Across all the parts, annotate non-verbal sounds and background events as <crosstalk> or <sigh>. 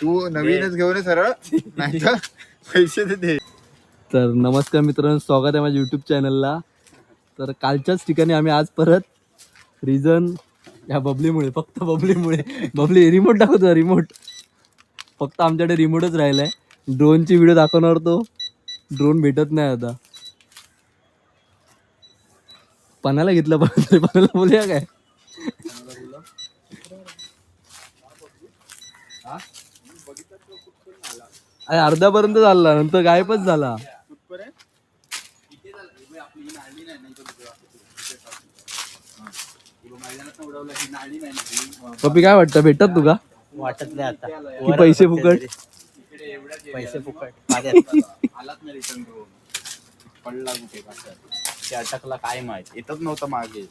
तू नवीनच घेऊन सरळ नाही तर पैसे दे दे. तर नमस्कार मित्रांनो स्वागत आहे माझ्या यूट्यूब चॅनलला तर कालच्याच ठिकाणी आम्ही आज परत रिझन ह्या बबलीमुळे फक्त बबलीमुळे बबली रिमोट दाखवतो रिमोट फक्त आमच्याकडे रिमोटच राहिलाय. ड्रोनची व्हिडिओ दाखवणार तो. ड्रोन भेटत नाही आता. पणाला घेतलं पण पणाला बोलूया काय? अरे अर्ध्यापर्यंत झाला नंतर गायबच झाला. पप्पी काय वाटतं? भेटत तुका? वाटत नाही आता. की पैसे फुकट? पैसे फुकट. माझ्या आलाच नाही रिटर्न करून पडला कुठे कसं ते अटकला काय माहीत. येतच नव्हतं मागे.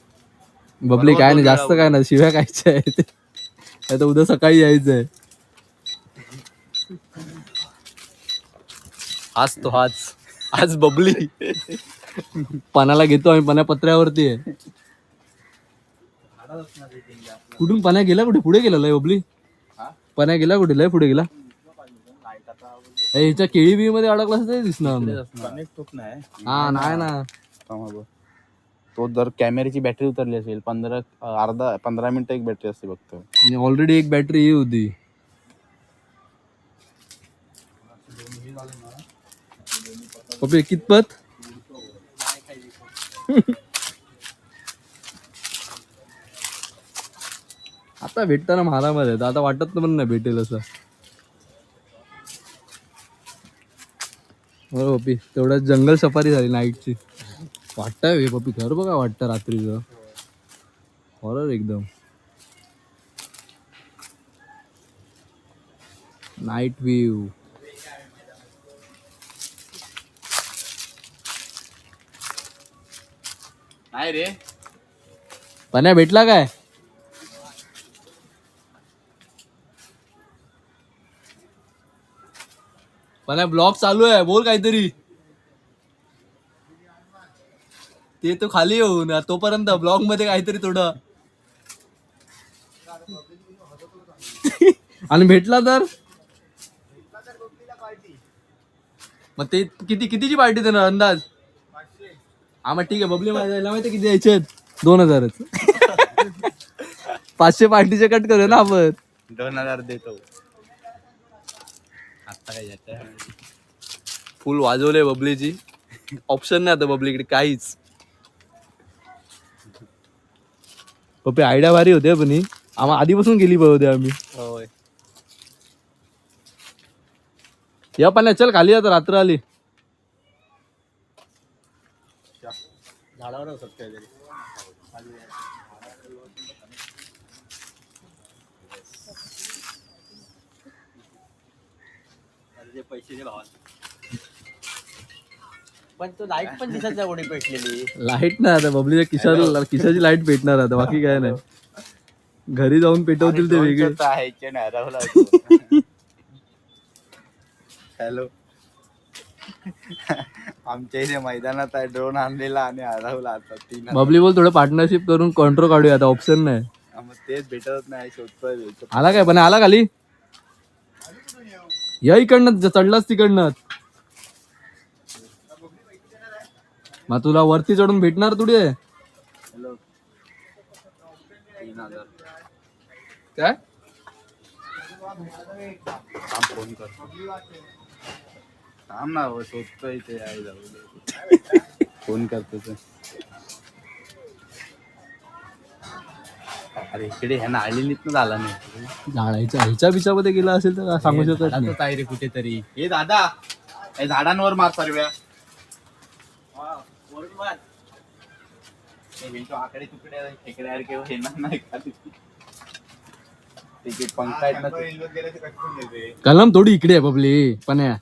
बबली काय नाही जास्त काय नाही शिव्या खायच्या आहेत. आता उद्या सकाळी यायचंय. आज तो आज आज बबली. पानाला घेतो आम्ही पाण्या पत्र्यावरती आहे. कुठून पाण्या गेला कुठे? पुढे गेला लय बबली? पाण्या गेला कुठे? लय पुढे गेला. ए, ह्याच्या केळी बी मध्ये अडकला असं दिसणार आम्हाला. हा नाही ना. थांबा. तो जर कॅमेऱ्याची बॅटरी उतरली असेल पंधरा अर्धा पंधरा मिनिटं एक बॅटरी असते फक्त. ऑलरेडी एक बॅटरी ही होती. पप्पी कितपत <laughs> आता भेटताना महारामध्ये आता वाटत पण नाही भेटेल असं. हो पपी तेवढ्यात जंगल सफारी झाली नाईटची. वाटतंय पप्पी. घर बघा वाटतं रात्रीचं. हॉरर एकदम. नाईट व्ह्यू नाही रे? पाण्या भेटला काय? पण ब्लॉग चालू आहे. बोल काहीतरी. ते तो खाली येऊन तोपर्यंत ब्लॉगमध्ये काहीतरी थोडं. आणि भेटला तर? मग ते किती कितीची पार्टी देणार अंदाज? मग ठीक आहे बबली माझ्या माहिती किती द्यायचे आहेत? दोन हजारच. पाचशे पार्टीचे कट करू ना आपण. दोन हजार देतो. आता काय फुल वाजवले बबलीची ऑप्शन नाही आता बबलीकडे काहीच. पप्पे आयडिया भारी होते पण ही. आम्हा आधीपासून गेली पाहिजे आम्ही. होय. या पाण्या चल खाली आता रात्र आली. झाडावर असत काहीतरी. पैसे दे भावा पण तो लाइट पण दिसत नाही पेटलेली. लाइट नाही आता बबलीच्या किशा किशाची लाइट पेटणार आता बाकी काय नाही. घरी जाऊन पेटवतील ते वेगळे. आहे नाही राहुल हॅलो <laughs> <laughs> आमच्या इथे मैदानात आहे ड्रोन आणलेला आणि हरवला आता तीन बबली बोल थोडं पार्टनरशिप करून कंट्रोल काढूया आता ऑप्शन नाही. हा, मग तेच भेटत नाही शोधतोय भेटत. आला काय? पण आला खाली? या इकडनं चढलाच तिकडनं. मग तुला वरती चढून भेटणार हॅलो. तीन हजार. काय? थांब फोन कर. थांब ना हो, शोधतोय ते आहे जाऊ दे. फोन करतो ते. अरे इकडे ह्या नाळीनीत झाला नाही. झाडाच्या ह्याच्या बिच्यामध्ये गेला असेल तर सांगू शकत नाही. आहे रे कुठेतरी. हे दादा हे झाडांवर मार सर्व्या. आकडे तुकडे खेकड्यावर किंवा येणार नाही खाली. तिकीट पंखा आहेत ना ते. कलम थोडी इकडे आहे बबली. पण्या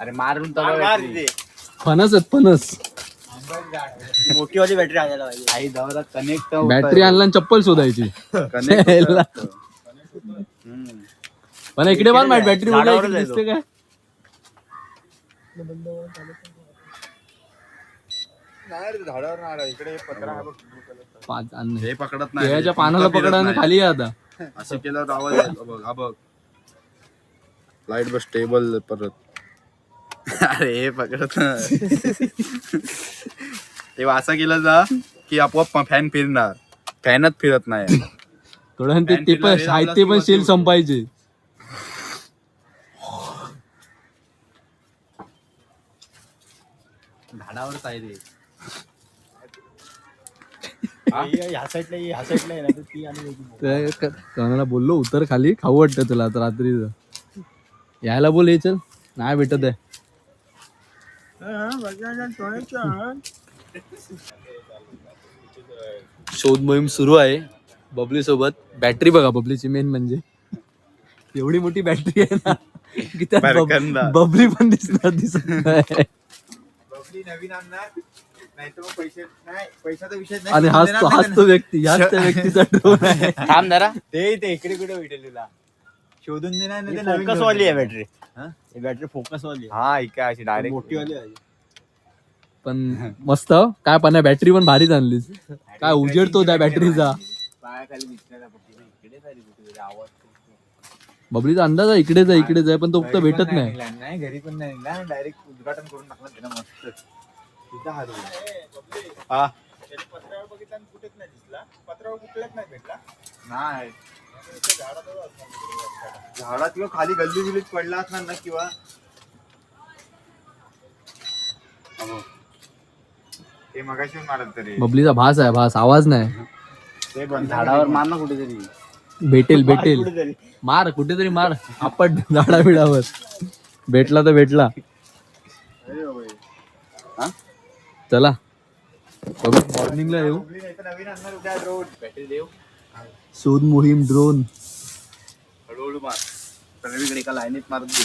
अरे मारून फणस आहेत फणस. मोठी वाली बॅटरी आणायला पाहिजे. आई दवारा कनेक्ट बॅटरी आणला आणि चप्पल शोधायची. <laughs> याला. पण इकडे बार माहिती बॅटरी आहे दिसते काय? पाच हे पकडत नाही. केळ्याच्या पानाला पकडा आणि खाली आहे आता. असं केल्यावर आवाज हा बघ लाइट बस स्टेबल परत. अरे पकडत ते असा केलं जा की आपोआप फॅन फिरणार. फॅनच फिरत नाही. थोड्या ते पण ते पण शेल संपायचे. झाडावरच आहे रे हा? ह्या साईडला ह्या साईडला आहे ना तर ती आणि वेगळी. ते क- कोणाला बोललो उतर खाली. खाऊ वाटतं तुला आता रात्रीच. यायला बोल ये चल. नाही भेटत आहे. शोध मोहीम सुरू आहे बबली सोबत बॅटरी बघा बबलीची मेन म्हणजे. एवढी मोठी बॅटरी आहे ना की त्यात बब- बरकंदा. बबली पण दिसणार दिसत नाही. नवीन आणणार. नाही तर मग पैसे नाही पैशाचा विषय आणि हाच तो हाच तो व्यक्ती ह्याच त्या <laughs> व्यक्तीचा ड्रोन आहे. थांब जरा. ते ते इकडे कुठे भेटेल तुला. शोधून देणार नाही ते नवीन फोकस घेऊन वाली आहे देणार. बॅटरी हा? ही बॅटरी फोकस वाली आहे. हा इका अशी डायरेक्ट मोठी वाली आहे. पण मस्त काय पण बॅटरी पण भारीच आणलीस. काय उजेडतो त्या बॅटरीचा पायाखाली दिसण्याला फक्त इकडे झाली कुठे आवाज बबलीचा अंदाज आहे इकडेच आहे इकडेच आहे पण तो फक्त घरी पण भेटत नाही निघला. नाही घरी पण नाही निघला डायरेक्ट उद्घाटन करून टाकलं त्यानं मस्त. तिथं हात हा. पत्रावर बघितला कुठेच नाही दिसला. पत्रावर कुठल्याच नाही भेटला? नाही. झाडात किंवा खाली गल्ली बिल्लीत पडला असणार ना किंवा. ते मगाशी मारत तरी बबलीचा भास आहे भास. आवाज नाही. ते बंद झाडावर मार ना कुठेतरी. भेटेल भेटेल. कुठेतरी. मार कुठेतरी मार. आपण झाडा बिडावर. भेटला तर भेटला. हा? चला. मॉर्निंगला येऊ. नवीन आणणार उद्या रोड बॅटरी देऊ. शोध मोहीम ड्रोन हळूहळू मार. सर्वीकडे एका लाईनीत मारत दे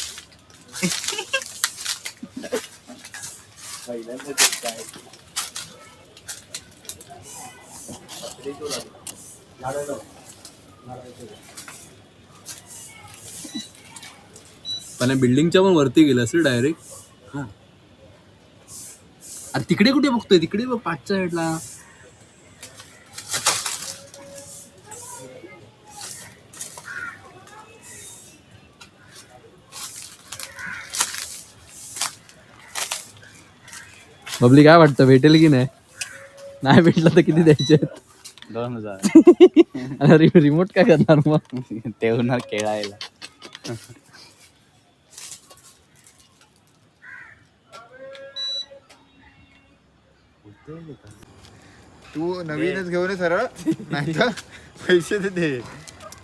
पण बिल्डिंगच्या पण वरती गेलं असेल डायरेक्ट अरे तिकडे कुठे बघतोय? तिकडे बघ पाठच्या साईडला बबली काय वाटतं भेटेल की नाही? नाही भेटलं तर किती द्यायचे दोन हजार. <laughs> रिमोट काय करणार मग? ते होणार खेळायला. तू नवीनच घेऊन ये सरळ नाही पैसे दे.